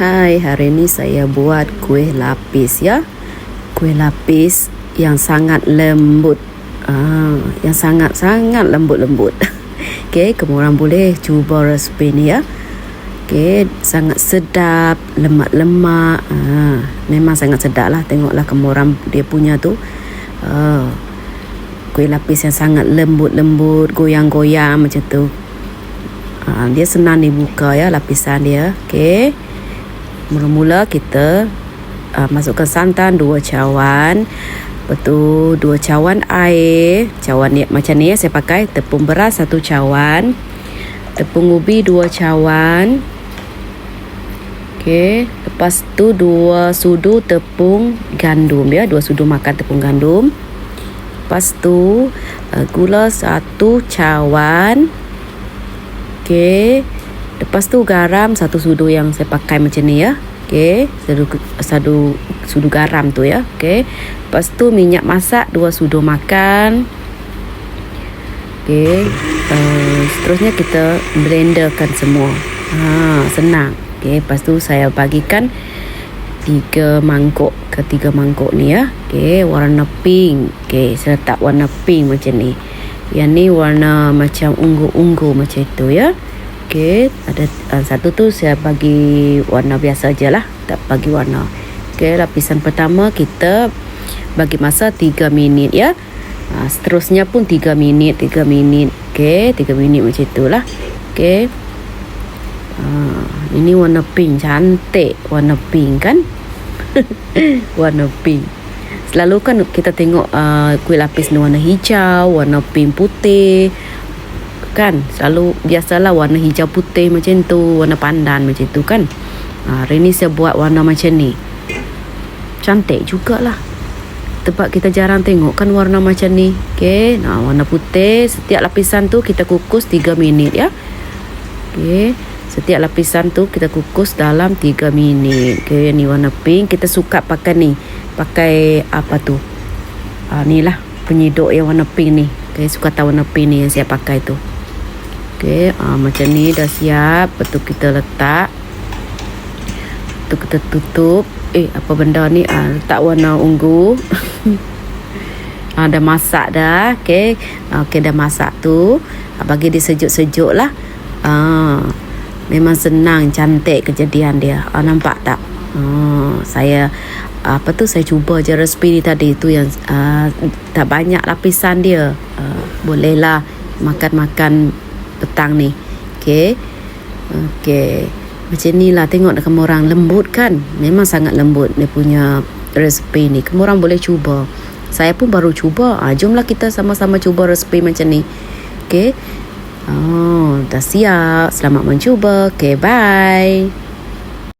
Hai, hari ini saya buat kuih lapis ya. Kuih lapis yang sangat lembut. Ah, yang sangat-sangat lembut-lembut. Okey, kamu orang boleh cuba resipi ni ya. Okey, sangat sedap, lemak-lemak. Ah, memang sangat sedap lah. Tengoklah kamu orang dia punya tu. Ah, kuih lapis yang sangat lembut-lembut, goyang-goyang macam tu. Ah, dia senang dibuka ya lapisan dia. Okey. Mula-mula kita uh, masukkan santan dua cawan. Lepas tu dua cawan air. Cawan ni macam ni saya pakai tepung beras satu cawan. Tepung ubi dua cawan. Okey, lepas tu dua sudu tepung gandum ya, dua sudu makan tepung gandum. Lepas tu uh, gula satu cawan. Okey. Lepas tu garam satu sudu yang saya pakai macam ni ya. Okey, satu satu sudu garam tu ya. Okey. Lepas tu minyak masak dua sudu makan. Okey. Uh, seterusnya kita blenderkan semua. Ha, senang. Okey, lepas tu saya bagikan tiga mangkuk ke tiga mangkuk ni ya. Okey, warna pink. Okey, saya letak warna pink macam ni. Yang ni warna macam ungu-ungu macam itu ya. Okey, ada uh, satu tu saya bagi warna biasa aja lah. Tak bagi warna. Okey, lapisan pertama kita bagi masa 3 minit ya. Uh, seterusnya pun 3 minit, 3 minit. Okey, 3 minit macam itulah. Okey. Uh, ini warna pink cantik, warna pink kan? warna pink. Selalu kan kita tengok uh, kuih lapis ni warna hijau, warna pink putih kan selalu biasalah warna hijau putih macam tu warna pandan macam tu kan ha, hari ni saya buat warna macam ni cantik jugalah tempat kita jarang tengok kan warna macam ni okay. nah, warna putih setiap lapisan tu kita kukus 3 minit ya okay. setiap lapisan tu kita kukus dalam 3 minit okay. ni warna pink kita suka pakai ni pakai apa tu ha, ni lah penyeduk yang warna pink ni okay. suka tahu warna pink ni yang saya pakai tu Okey, uh, macam ni dah siap. Lepas tu kita letak. Tu kita tutup. Eh, apa benda ni? Uh, letak warna ungu. uh, dah masak dah. Okey. Okey, dah masak tu. Uh, bagi dia sejuk-sejuk lah. Uh, memang senang, cantik kejadian dia. Uh, nampak tak? Uh, saya apa tu saya cuba je resipi ni tadi tu yang uh, tak banyak lapisan dia uh, bolehlah makan-makan petang ni. Okey. Okey. Macam ni lah tengok kamu orang lembut kan. Memang sangat lembut dia punya resipi ni. Kamu orang boleh cuba. Saya pun baru cuba. Ha, jomlah kita sama-sama cuba resipi macam ni. Okey. Oh, dah siap. Selamat mencuba. Okey, bye.